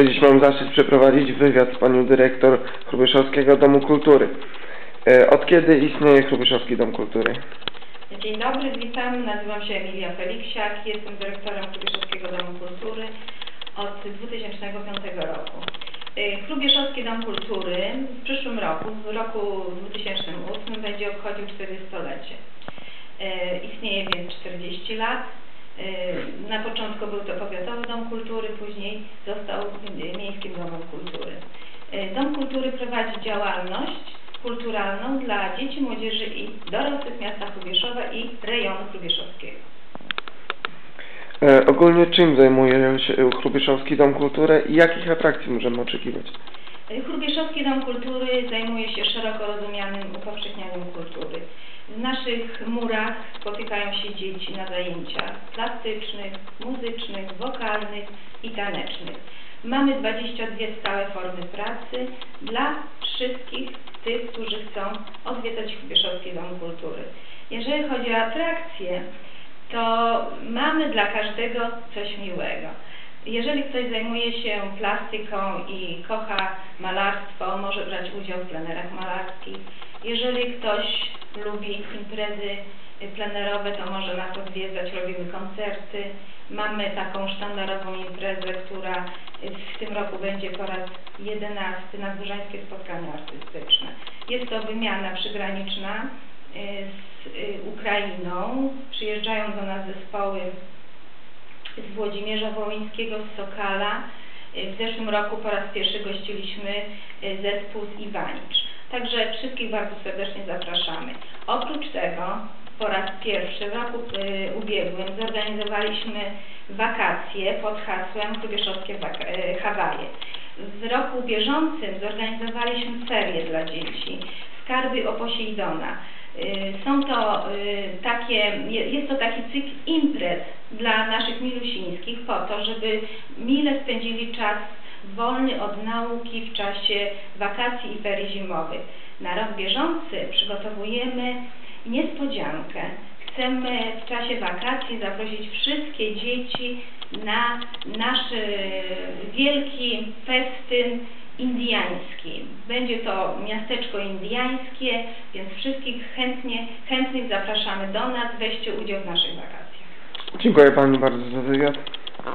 Dziś mam zaszczyt przeprowadzić wywiad z panią dyrektor Hrubieszowskiego Domu Kultury. E, Od kiedy istnieje Hrubieszowski Dom Kultury? Dzień dobry, witam. Nazywam się Emilia Feliksiak. Jestem dyrektorem Hrubieszowskiego Domu Kultury od 2005 roku. Y, Hrubieszowski Dom Kultury w przyszłym roku, w roku 2008 będzie obchodził 40-lecie. Y, Istnieje więc 40 lat. Y, Na początku był to Powiatowy Dom Kultury, później został y, Miejskim Domem Kultury. Y, Dom Kultury prowadzi działalność kulturalną dla dzieci, młodzieży i dorosłych miasta Hrubieszowa i rejonu hrubieszowskiego. E, Ogólnie czym zajmuje się Hrubieszowski Dom Kultury i jakich atrakcji możemy oczekiwać? Hrubieszowski Dom Kultury zajmuje się szeroko rozumianym upowszechnianiem kultury. Naszych murach spotykają się dzieci na zajęciach plastycznych, muzycznych, wokalnych i tanecznych. Mamy 22 stałe formy pracy dla wszystkich tych, którzy chcą odwiedzać Hrubieszowski Dom Kultury. Jeżeli chodzi o atrakcje, to mamy dla każdego coś miłego. Jeżeli ktoś zajmuje się plastyką i kocha malarstwo, może brać udział w plenerach malarskich. Jeżeli ktoś lubi imprezy plenerowe, to może nas odwiedzać, robimy koncerty. Mamy taką sztandarową imprezę, która w tym roku będzie po raz 11 nadburzańskie spotkanie artystyczne. Jest to wymiana przygraniczna y, z y, Ukrainą. Przyjeżdżają do nas zespoły z Włodzimierza Wołyńskiego, z Sokala. W zeszłym roku po raz pierwszy gościliśmy zespół z Iwanicz. Także wszystkich bardzo serdecznie zapraszamy. Oprócz tego po raz pierwszy w roku y, ubiegłym zorganizowaliśmy wakacje pod hasłem Hrubieszowskie y, Hawaje. W roku bieżącym zorganizowaliśmy ferie dla dzieci, skarby o Posejdona. Y, Są to y, takie, je- jest to taki cykl imprez dla naszych milusińskich po to, żeby mile spędzili czas wolny od nauki w czasie wakacji i ferii zimowych. Na rok bieżący przygotowujemy niespodziankę. Chcemy w czasie wakacji zaprosić wszystkie dzieci na nasz y, wielki festyn indiański. Będzie to miasteczko indiańskie, więc wszystkich chętnie, chętnych zapraszamy do nas, weźcie udział w naszych wakacjach. Dziękuję pani bardzo za wywiad.